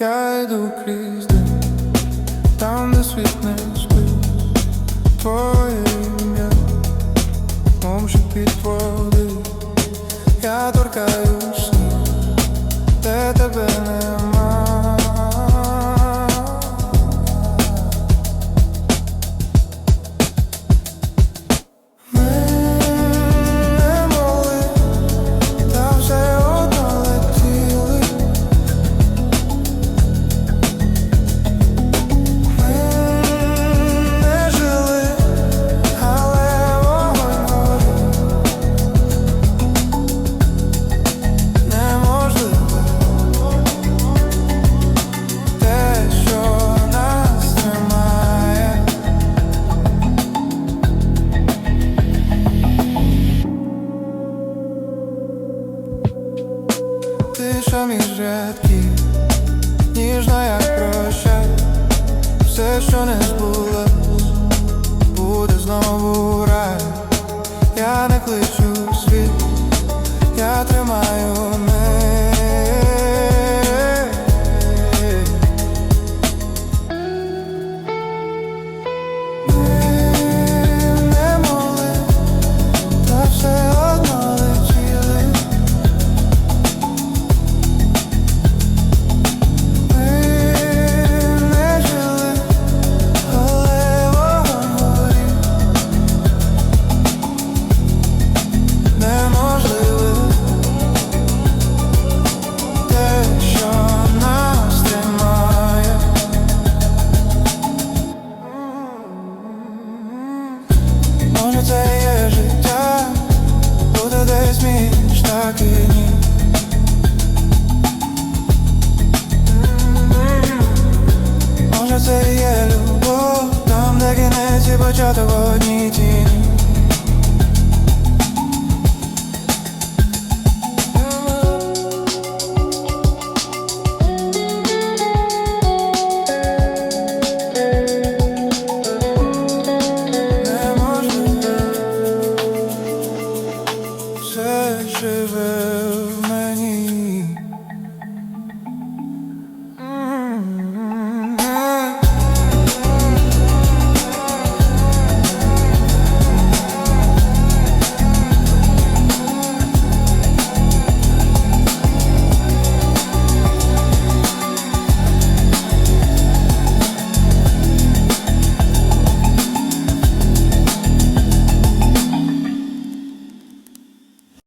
Я йду крізь дим, там, де світ не спить Я торкаюсь де тебе нема між рядків, ніжна як прощай. Все, що не збулось, буде знову Може це є життя, буде десь між так і ні. Може це є любов, там де кінець і початок одній тіні живе в